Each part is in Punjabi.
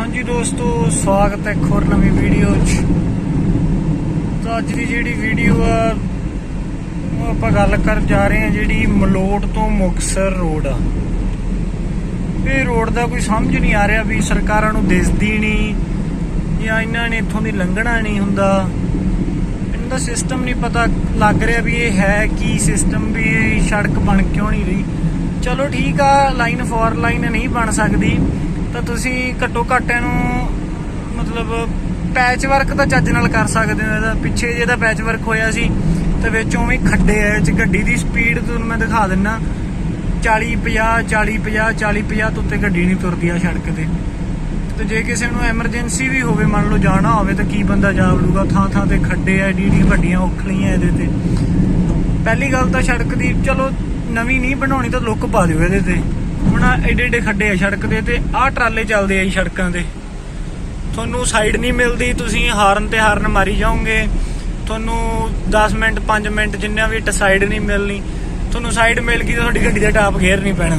ਹਾਂਜੀ ਦੋਸਤੋ, ਸਵਾਗਤ ਹੈ ਇੱਕ ਹੋਰ ਨਵੀਂ ਵੀਡੀਓ 'ਚ। ਤਾਂ ਅੱਜ ਦੀ ਜਿਹੜੀ ਵੀਡੀਓ ਆ, ਉਹ ਆਪਾਂ ਗੱਲ ਕਰਨ ਜਾ ਰਹੇ ਹਾਂ ਜਿਹੜੀ ਮਲੋਟ ਤੋਂ ਮੁਕਸਰ ਰੋਡ ਆ। ਇਹ ਰੋਡ ਦਾ ਕੋਈ ਸਮਝ ਨਹੀਂ ਆ ਰਿਹਾ ਵੀ ਸਰਕਾਰਾਂ ਨੂੰ ਦਿਸਦੀ ਨਹੀਂ ਜਾਂ ਇਹਨਾਂ ਨੇ ਇੱਥੋਂ ਦੀ ਲੰਘਣਾ ਨਹੀਂ ਹੁੰਦਾ। ਇਹਨਾਂ ਦਾ ਸਿਸਟਮ ਨਹੀਂ ਪਤਾ ਲੱਗ ਰਿਹਾ ਵੀ ਇਹ ਹੈ ਕੀ ਸਿਸਟਮ ਵੀ ਇਹ ਸੜਕ ਬਣ ਕਿਉਂ ਨਹੀਂ ਰਹੀ। ਚਲੋ ਠੀਕ ਆ ਲਾਈਨ ਫੋਰ ਲਾਈਨ ਨਹੀਂ ਬਣ ਸਕਦੀ। ਤਾਂ ਤੁਸੀਂ ਘੱਟੋ ਘੱਟ ਇਹਨੂੰ ਮਤਲਬ ਪੈਚ ਵਰਕ ਤਾਂ ਚੱਜ ਨਾਲ ਕਰ ਸਕਦੇ ਹੋ, ਇਹਦਾ ਪਿੱਛੇ ਜਿਹਦਾ ਪੈਚ ਵਰਕ ਹੋਇਆ ਸੀ, ਤੇ ਵਿੱਚ ਉਵੇਂ ਖੱਡੇ ਆ, ਇਹ 'ਚ ਗੱਡੀ ਦੀ ਸਪੀਡ ਤੁਹਾਨੂੰ ਮੈਂ ਦਿਖਾ ਦਿੰਨਾ। 40 50 40 50 40 50 ਤੋਂ ਉੱਤੇ ਗੱਡੀ ਨਹੀਂ ਤੁਰਦੀ ਆ ਸੜਕ ਤੇ। ਤੇ ਜੇ ਕਿਸੇ ਨੂੰ ਐਮਰਜੈਂਸੀ ਵੀ ਹੋਵੇ, ਮੰਨ ਲਓ ਜਾਣਾ ਹੋਵੇ, ਤਾਂ ਕੀ ਬੰਦਾ ਜਾ ਵੜੂਗਾ ਥਾਂ ਥਾਂ ਤੇ ਖੱਡੇ ਆ, ਏਡੀ ਵੱਡੀਆਂ ਔਖਲੀਆਂ ਇਹਦੇ ਤੇ। ਪਹਿਲੀ ਗੱਲ ਤਾਂ ਸੜਕ ਦੀ, ਚਲੋ ਨਵੀਂ ਨਹੀਂ ਬਣਾਉਣੀ, ਤਾਂ ਲੁੱਕ ਪਾ ਦਿਓ ਇਹਦੇ ਤੇ। ਹੁਣ ਆਹ ਏਡੇ ਏਡੇ ਖੱਡੇ ਆ ਸੜਕ ਦੇ ਤੇ ਆਹ ਟਰਾਲੇ ਚੱਲਦੇ ਆ ਜੀ ਸੜਕਾਂ ਤੇ। ਤੁਹਾਨੂੰ ਸਾਈਡ ਨਹੀਂ ਮਿਲਦੀ, ਤੁਸੀਂ ਹਾਰਨ ਤੇ ਹਾਰਨ ਮਾਰੀ ਜਾਓਗੇ। ਤੁਹਾਨੂੰ 10 ਮਿੰਟ 5 ਮਿੰਟ ਜਿੰਨਾ ਵੀ ਸਾਈਡ ਨਹੀਂ ਮਿਲਣੀ, ਤੁਹਾਨੂੰ ਸਾਈਡ ਮਿਲ ਗਈ ਤਾਂ ਤੁਹਾਡੀ ਗੱਡੀ ਦਾ ਟਾਪ ਘੇਰ ਨਹੀਂ ਪੈਣਾ।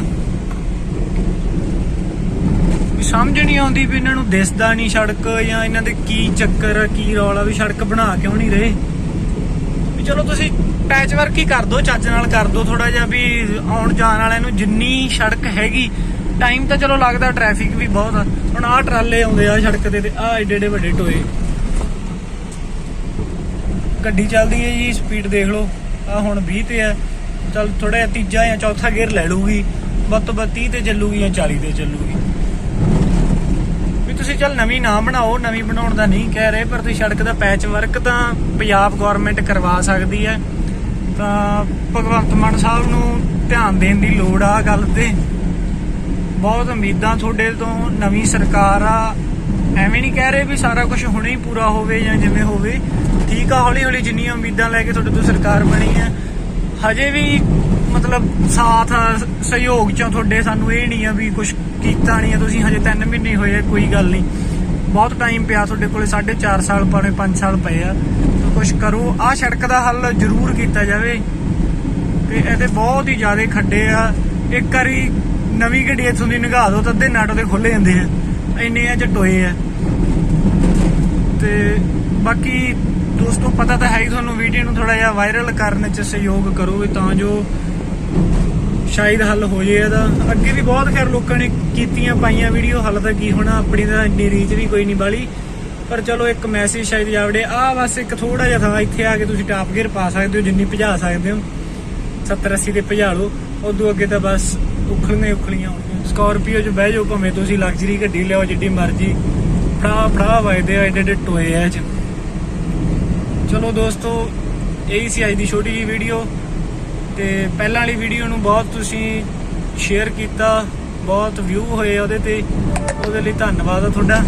ਵੀ ਸਮਝ ਨਹੀਂ ਆਉਂਦੀ ਵੀ ਇਹਨਾਂ ਨੂੰ ਦਿਸਦਾ ਨਹੀਂ ਸੜਕ ਜਾਂ ਇਹਨਾਂ ਦੇ ਕੀ ਚੱਕਰ ਕੀ ਰੌਲਾ, ਵੀ ਸੜਕ ਬਣਾ ਕਿਉਂ ਨਹੀਂ ਰਹੇ। ਵੀ ਚਲੋ ਤੁਸੀਂ ਪੈਚ ਵਰਕ ਹੀ ਕਰ ਦਿਓ ਚੱਜ ਨਾਲ ਕਰ ਦਿਓ ਥੋੜਾ ਜਿਹਾ ਵੀ ਆਉਣ ਜਾਣ ਵਾਲਿਆਂ ਨੂੰ ਜਿੰਨੀ ਸੜਕ ਹੈਗੀ ਟਾਈਮ ਤਾਂ ਚਲੋ ਲੱਗਦਾ ਟ੍ਰੈਫਿਕ ਵੀ ਬਹੁਤ ਆ। ਹੁਣ ਆਹ ਟਰਾਲੇ ਆਉਂਦੇ ਆ ਸੜਕ ਤੇ ਤੇ ਆਹ ਏਡੇ ਏਡੇ ਵੱਡੇ ਟੋਏ। ਗੱਡੀ ਚੱਲਦੀ ਹੈ ਜੀ ਸਪੀਡ ਦੇਖ ਲਓ। ਆ ਹੁਣ 20 ਤੇ ਆ। ਚਲ ਥੋੜਾ ਜਿਹਾ ਤੀਜਾ ਜਾਂ ਚੌਥਾ ਗੇਅਰ ਲੈ ਲੂਗੀ ਵੱਧ ਤੋਂ ਵੱਧ 30 ਤੇ ਚੱਲੂਗੀ ਜਾਂ 40 ਤੇ ਚੱਲੂਗੀ। ਤੁਸੀਂ ਚੱਲ ਨਵੀਂ ਨਾ ਬਣਾਓ, ਨਵੀਂ ਬਣਾਉਣ ਦਾ ਨਹੀਂ ਕਹਿ ਰਹੇ, ਪਰ ਤੁਸੀਂ ਸੜਕ ਦਾ ਪੈਚ ਵਰਕ ਤਾਂ ਪੰਜਾਬ ਗਵਰਨਮੈਂਟ ਕਰਵਾ ਸਕਦੀ ਹੈ। ਤਾਂ ਭਗਵੰਤ ਮਾਨ ਸਾਹਿਬ ਨੂੰ ਧਿਆਨ ਦੇਣ ਦੀ ਲੋੜ ਆ ਗੱਲ ਤੇ। ਬਹੁਤ ਉਮੀਦਾਂ ਤੁਹਾਡੇ ਤੋਂ, ਨਵੀਂ ਸਰਕਾਰ ਆ। ਐਵੇਂ ਨਹੀਂ ਕਹਿ ਰਹੇ ਵੀ ਸਾਰਾ ਕੁਝ ਹੁਣੇ ਹੀ ਪੂਰਾ ਹੋਵੇ ਜਾਂ ਜਿਵੇਂ ਹੋਵੇ। ਠੀਕ ਆ ਹੌਲੀ ਹੌਲੀ ਜਿੰਨੀਆਂ ਉਮੀਦਾਂ ਲੈ ਕੇ ਤੁਹਾਡੇ ਤੋਂ ਸਰਕਾਰ ਬਣੀ ਹੈ ਹਜੇ ਵੀ ਮਤਲਬ ਸਾਥ, ਸਹਿਯੋਗ ਚੋਂ ਤੁਹਾਡੇ ਸਾਨੂੰ ਇਹ ਨਹੀਂ ਆ ਵੀ ਕੁਝ ਕੀਤਾ ਨਹੀਂ ਆ, ਤੁਸੀਂ ਹਜੇ 3 ਮਹੀਨੇ ਹੋਏ ਕੋਈ ਗੱਲ ਨਹੀਂ। ਬਹੁਤ ਟਾਈਮ ਪਿਆ ਤੁਹਾਡੇ ਕੋਲੇ 4.5 ਸਾਲ ਪਾਣੇ 5 ਸਾਲ ਪਏ ਆ। ਕੁਝ ਕਰੋ, ਆ ਸੜਕ ਦਾ ਹੱਲ ਜ਼ਰੂਰ ਕੀਤਾ ਜਾਵੇ। ਤੇ ਇਹਦੇ ਬਹੁਤ ਹੀ ਜ਼ਿਆਦਾ ਖੱਡੇ ਆ। ਇੱਕ ਵਾਰੀ ਨਵੀਂ ਗੱਡੀ ਇੱਥੋਂ ਦੀ ਨਿਗਾਹ ਦੋ ਤਾਂ ਅੱਧੇ ਨਾਟੋ ਦੇ ਖੁੱਲੇ ਜਾਂਦੇ ਆ। ਇੰਨੇ ਆ ਚ ਟੋਏ ਆ। ਤੇ ਬਾਕੀ ਦੋਸਤੋ, ਪਤਾ ਤਾਂ ਹੈ ਹੀ ਤੁਹਾਨੂੰ, ਵੀਡੀਓ ਨੂੰ ਥੋੜਾ ਜਿਹਾ ਵਾਇਰਲ ਕਰਨ ਚ ਸਹਿਯੋਗ ਕਰੋ ਤਾਂ ਜੋ ਸ਼ਾਇਦ ਹੱਲ ਹੋ ਜੇ ਇਹਦਾ। ਅੱਗੇ ਵੀ ਬਹੁਤ ਖੈਰ ਲੋਕਾਂ ਨੇ ਕੀਤੀਆਂ, ਪਾਈਆਂ ਵੀਡੀਓ, ਹੱਲ ਤਾਂ ਕੀ ਹੋਣਾ, ਆਪਣੀ ਤਾਂ ਇੰਨੀ ਰੀਚ ਵੀ ਕੋਈ ਨਹੀਂ ਬਾਲੀ। ਪਰ ਚਲੋ ਇੱਕ ਮੈਸੇਜ ਸ਼ਾਇਦ ਜਾਵੜੇ, ਆ ਬਸ ਇੱਕ ਥੋੜਾ ਜਿਹਾ ਥਾਂ ਇੱਥੇ ਆ ਕੇ ਤੁਸੀਂ ਟਾਪ ਗੇਅਰ ਪਾ ਸਕਦੇ ਹੋ, ਜਿੰਨੀ ਭਜਾ ਸਕਦੇ ਹੋ। 70 80 ਤੇ ਭਜਾ ਲਓ। ਉਦੋਂ ਅੱਗੇ ਤਾਂ ਬਸ ਉਖਲੀਆਂ ਉਖਲੀਆਂ ਹੋਣਗੀਆਂ। ਸਕਾਰਪੀਓ 'ਚ ਬਹਿ ਜਾਓ ਭਾਵੇਂ ਤੁਸੀਂ ਲਗਜ਼ਰੀ ਗੱਡੀ ਲਿਆਓ, ਜਿੱਡੀ ਮਰਜ਼ੀ। ਫੜਾ ਫੜਾ ਵਜਦੇ ਆ ਏਡੇ ਏਡੇ ਟੋਏ ਆ 'ਚ। ਚਲੋ ਦੋਸਤੋ, ਇਹੀ ਸੀ ਅੱਜ ਦੀ ਛੋਟੀ ਜੀ ਵੀਡੀਓ ਤੇ ਪਹਿਲਾਂ ਵਾਲੀ ਵੀਡੀਓ ਨੂੰ ਬਹੁਤ ਤੁਸੀਂ ਸ਼ੇਅਰ ਕੀਤਾ, ਬਹੁਤ ਵਿਊ ਹੋਏ ਉਹਦੇ ਤੇ। ਉਹਦੇ ਲਈ ਧੰਨਵਾਦ ਆ ਤੁਹਾਡਾ।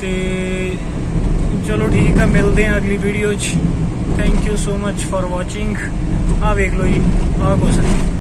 ਤੇ ਚਲੋ ਠੀਕ ਆ, ਮਿਲਦੇ ਆ ਅਗਲੀ ਵੀਡੀਓ 'ਚ। Thank you so much for watching ਆ ਵੇਖ ਲਓ ਜੀ ਆ ਕੁਛ।